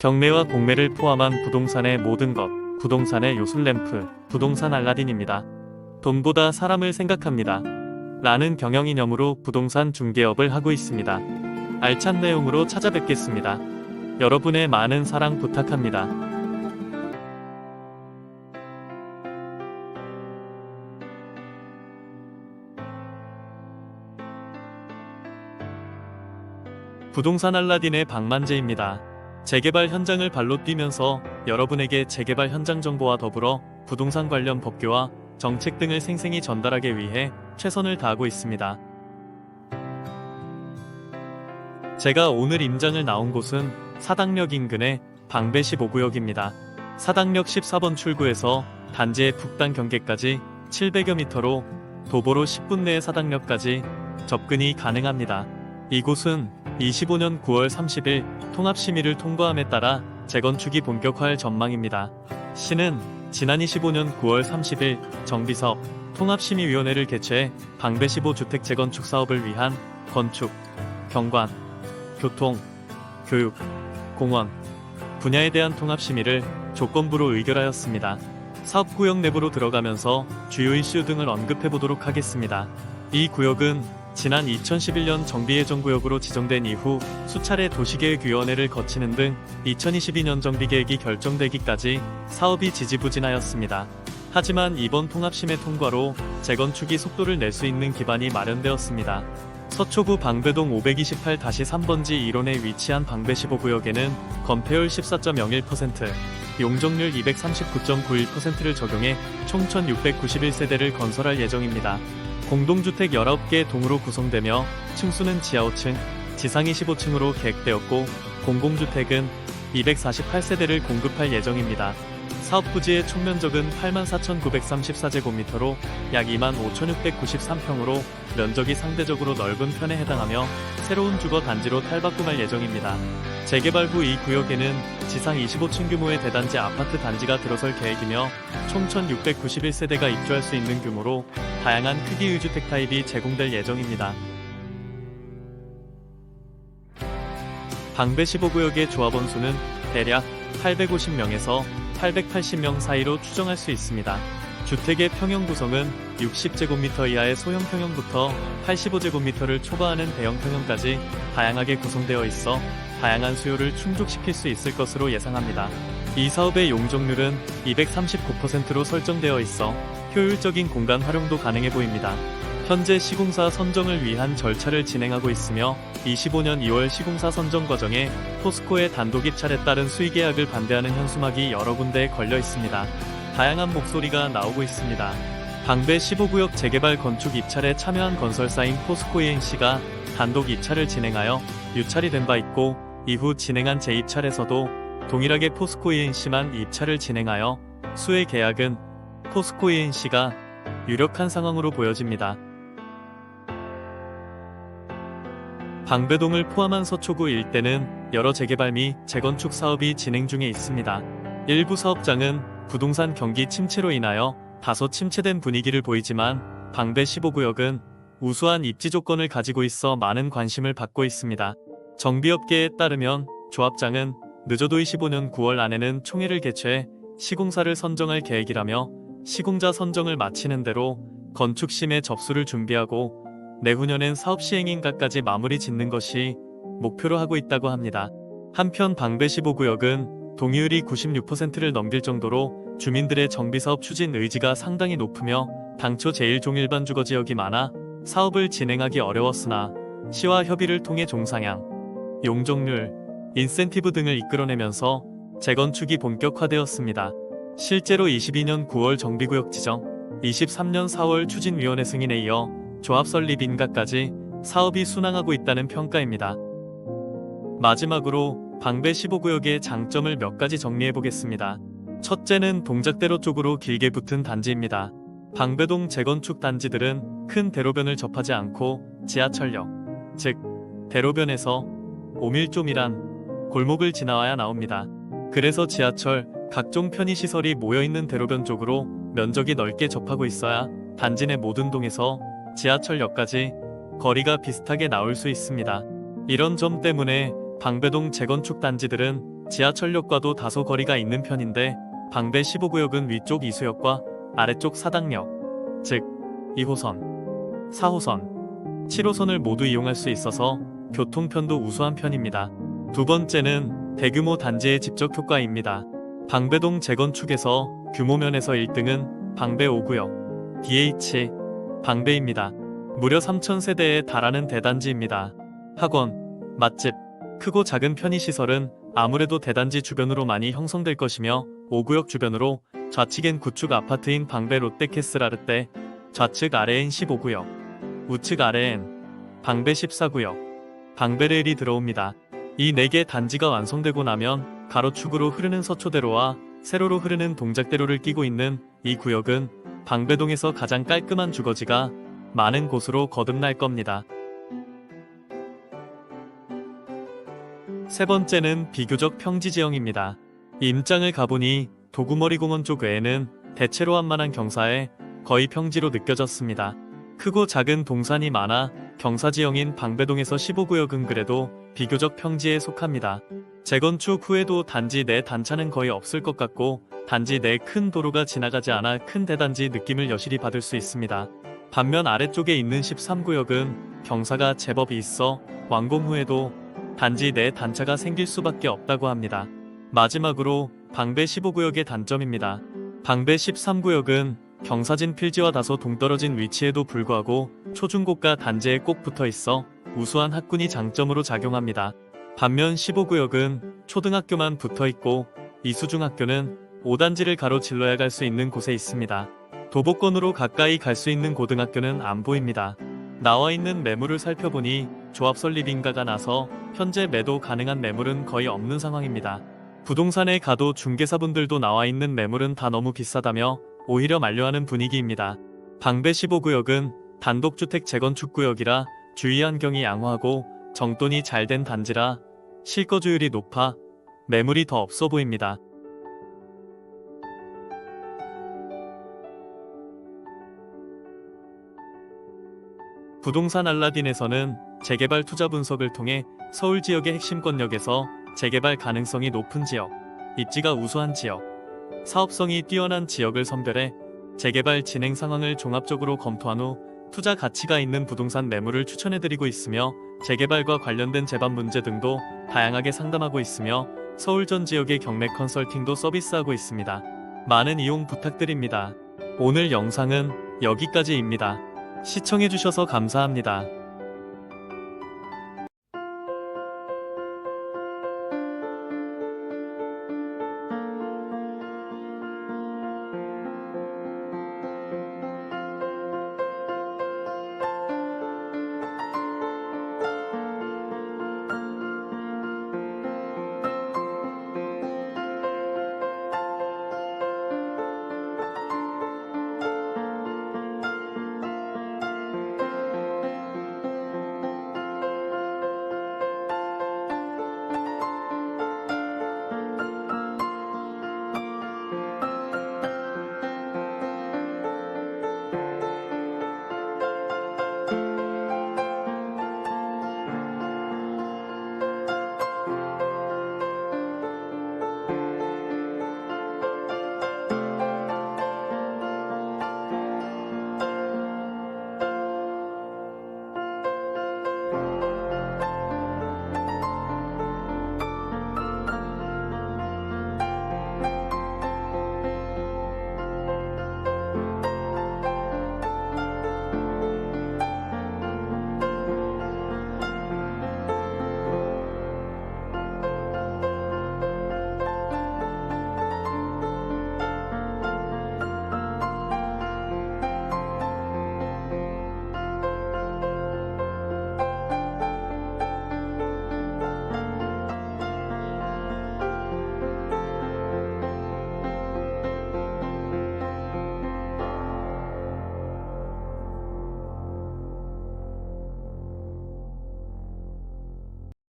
경매와 공매를 포함한 부동산의 모든 것, 부동산의 요술램프, 부동산 알라딘입니다. 돈보다 사람을 생각합니다. 라는 경영이념으로 부동산 중개업을 하고 있습니다. 알찬 내용으로 찾아뵙겠습니다. 여러분의 많은 사랑 부탁합니다. 부동산 알라딘의 박만재입니다. 재개발 현장을 발로 뛰면서 여러분에게 재개발 현장 정보와 더불어 부동산 관련 법규와 정책 등을 생생히 전달하기 위해 최선을 다하고 있습니다. 제가 오늘 임장을 나온 곳은 사당역 인근의 방배 15구역입니다. 사당역 14번 출구에서 단지의 북단 경계까지 700여 미터로 도보로 10분 내에 사당역까지 접근이 가능합니다. 이곳은 25년 9월 30일 통합심의를 통과함에 따라 재건축이 본격화할 전망입니다. 시는 지난 25년 9월 30일 정비사업 통합심의위원회를 개최해 방배 15주택 재건축 사업을 위한 건축, 경관, 교통, 교육, 공원 분야에 대한 통합심의를 조건부로 의결하였습니다. 사업구역 내부로 들어가면서 주요 이슈 등을 언급해 보도록 하겠습니다. 이 구역은 지난 2011년 정비예정구역으로 지정된 이후 수차례 도시계획위원회를 거치는 등 2022년 정비계획이 결정되기까지 사업이 지지부진하였습니다. 하지만 이번 통합심의 통과로 재건축이 속도를 낼 수 있는 기반이 마련되었습니다. 서초구 방배동 528-3번지 1원에 위치한 방배 15구역에는 건폐율 14.01%, 용적률 239.91%를 적용해 총 1691세대를 건설할 예정입니다. 공동주택 19개 동으로 구성되며 층수는 지하 5층, 지상 25층으로 계획되었고 공공주택은 248세대를 공급할 예정입니다. 사업 부지의 총 면적은 84,934제곱미터로 약 25,693평으로 면적이 상대적으로 넓은 편에 해당하며 새로운 주거 단지로 탈바꿈할 예정입니다. 재개발 후 이 구역에는 지상 25층 규모의 대단지 아파트 단지가 들어설 계획이며 총 1,691세대가 입주할 수 있는 규모로 다양한 크기의 주택 타입이 제공될 예정입니다. 방배 15구역의 조합원 수는 대략 850명에서 880명 사이로 추정할 수 있습니다. 주택의 평형 구성은 60제곱미터 이하의 소형 평형부터 85제곱미터를 초과하는 대형 평형까지 다양하게 구성되어 있어 다양한 수요를 충족시킬 수 있을 것으로 예상합니다. 이 사업의 용적률은 239%로 설정되어 있어 효율적인 공간 활용도 가능해 보입니다. 현재 시공사 선정을 위한 절차를 진행하고 있으며 25년 2월 시공사 선정 과정에 포스코의 단독 입찰에 따른 수의 계약을 반대하는 현수막이 여러 군데에 걸려 있습니다. 다양한 목소리가 나오고 있습니다. 방배 15구역 재개발 건축 입찰에 참여한 건설사인 포스코 ENC가 단독 입찰을 진행하여 유찰이 된 바 있고 이후 진행한 재입찰에서도 동일하게 포스코 ENC만 입찰을 진행하여 수의 계약은 포스코 ENC가 유력한 상황으로 보여집니다. 방배동을 포함한 서초구 일대는 여러 재개발 및 재건축 사업이 진행 중에 있습니다. 일부 사업장은 부동산 경기 침체로 인하여 다소 침체된 분위기를 보이지만 방배 15구역은 우수한 입지 조건을 가지고 있어 많은 관심을 받고 있습니다. 정비업계에 따르면 조합장은 늦어도 25년 9월 안에는 총회를 개최해 시공사를 선정할 계획이라며 시공자 선정을 마치는 대로 건축심의 접수를 준비하고 내후년엔 사업 시행인가까지 마무리 짓는 것이 목표로 하고 있다고 합니다. 한편 방배 15구역은 동의율이 96%를 넘길 정도로 주민들의 정비사업 추진 의지가 상당히 높으며 당초 제1종일반 주거지역이 많아 사업을 진행하기 어려웠으나 시와 협의를 통해 종상향, 용적률, 인센티브 등을 이끌어내면서 재건축이 본격화되었습니다. 실제로 22년 9월 정비구역 지정, 23년 4월 추진위원회 승인에 이어 조합 설립 인가까지 사업이 순항하고 있다는 평가입니다. 마지막으로 방배 15구역의 장점을 몇 가지 정리해 보겠습니다. 첫째는 동작대로 쪽으로 길게 붙은 단지입니다. 방배동 재건축 단지들은 큰 대로변을 접하지 않고 지하철역, 즉 대로변에서 오밀조밀한 골목을 지나와야 나옵니다. 그래서 지하철, 각종 편의시설이 모여있는 대로변 쪽으로 면적이 넓게 접하고 있어야 단지 내 모든 동에서 지하철역까지 거리가 비슷하게 나올 수 있습니다. 이런 점 때문에 방배동 재건축 단지들은 지하철역과도 다소 거리가 있는 편인데 방배 15구역은 위쪽 이수역과 아래쪽 사당역, 즉 2호선, 4호선, 7호선을 모두 이용할 수 있어서 교통편도 우수한 편입니다. 두 번째는 대규모 단지의 집적 효과입니다. 방배동 재건축에서 규모면에서 1등은 방배 5구역, DH, 방배입니다. 무려 3,000세대에 달하는 대단지입니다. 학원, 맛집, 크고 작은 편의시설은 아무래도 대단지 주변으로 많이 형성될 것이며 5구역 주변으로 좌측엔 구축 아파트인 방배 롯데캐슬아르떼, 좌측 아래엔 15구역, 우측 아래엔 방배 14구역, 방배레일이 들어옵니다. 이 4개 단지가 완성되고 나면 가로축으로 흐르는 서초대로와 세로로 흐르는 동작대로를 끼고 있는 이 구역은 방배동에서 가장 깔끔한 주거지가 많은 곳으로 거듭날 겁니다. 세 번째는 비교적 평지 지형입니다. 이 임장을 가보니 도구머리 공원 쪽 외에는 대체로 한만한 경사에 거의 평지로 느껴졌습니다. 크고 작은 동산이 많아 경사 지형인 방배동에서 15구역은 그래도 비교적 평지에 속합니다. 재건축 후에도 단지 내 단차는 거의 없을 것 같고 단지 내 큰 도로가 지나가지 않아 큰 대단지 느낌을 여실히 받을 수 있습니다. 반면 아래쪽에 있는 13구역은 경사가 제법 있어 완공 후에도 단지 내 단차가 생길 수밖에 없다고 합니다. 마지막으로 방배 15구역의 단점입니다. 방배 13구역은 경사진 필지와 다소 동떨어진 위치에도 불구하고 초중고가 단지에 꼭 붙어 있어 우수한 학군이 장점으로 작용합니다. 반면 15구역은 초등학교만 붙어 있고 이수중 학교는 5단지를 가로질러야 갈 수 있는 곳에 있습니다. 도보권으로 가까이 갈 수 있는 고등학교는 안 보입니다. 나와 있는 매물을 살펴보니 조합 설립 인가가 나서 현재 매도 가능한 매물은 거의 없는 상황입니다. 부동산에 가도 중개사분들도 나와 있는 매물은 다 너무 비싸다며 오히려 만류하는 분위기입니다. 방배 15구역은 단독주택 재건축 구역이라 주위 환경이 양호하고 정돈이 잘 된 단지라 실거주율이 높아 매물이 더 없어 보입니다. 부동산 알라딘에서는 재개발 투자 분석을 통해 서울 지역의 핵심 권역에서 재개발 가능성이 높은 지역, 입지가 우수한 지역, 사업성이 뛰어난 지역을 선별해 재개발 진행 상황을 종합적으로 검토한 후 투자 가치가 있는 부동산 매물을 추천해드리고 있으며 재개발과 관련된 제반 문제 등도 다양하게 상담하고 있으며 서울 전 지역의 경매 컨설팅도 서비스하고 있습니다. 많은 이용 부탁드립니다. 오늘 영상은 여기까지입니다. 시청해주셔서 감사합니다.